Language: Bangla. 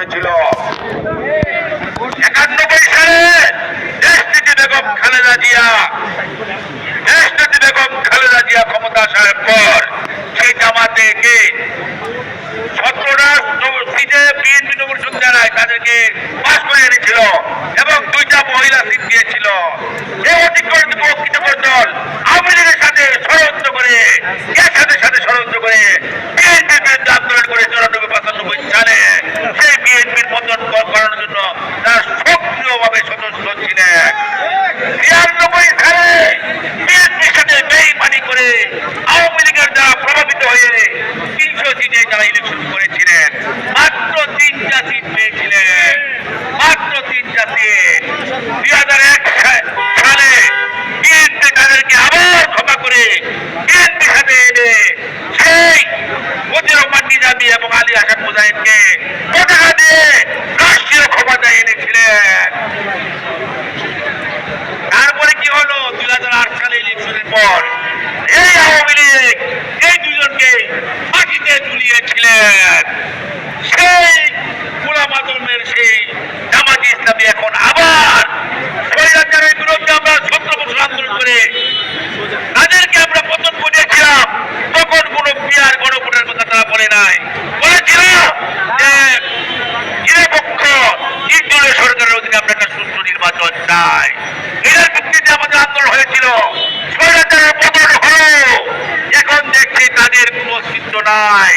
করেছিল একানব্বই সালে দেশটি বেগম খালেদা জিয়া। দেশটি বেগম খালেদা জিয়া ক্ষমতা আসার পর সেই জামাতেকে সতেরোটা সিটে বিএনপি নগর সন্ধ্যারায় তাদেরকে পাশ করে এনেছিল এবং দুইটা মহিলা সিট দিয়েছিল। তাদেরকে আবার ক্ষমা করে সাথে এনে সেই এবং আলী মুজাহিদকে এনেছিলেন। তারপরে কি হলো? দুই হাজার আট সালে ইলেকশনের পর এই আওয়ামী লীগ এই দুজনকে ফাঁসিতে ঝুলিয়েছিলেন। এখন দেখছি তাদের কোন অস্তিত্ব নাই।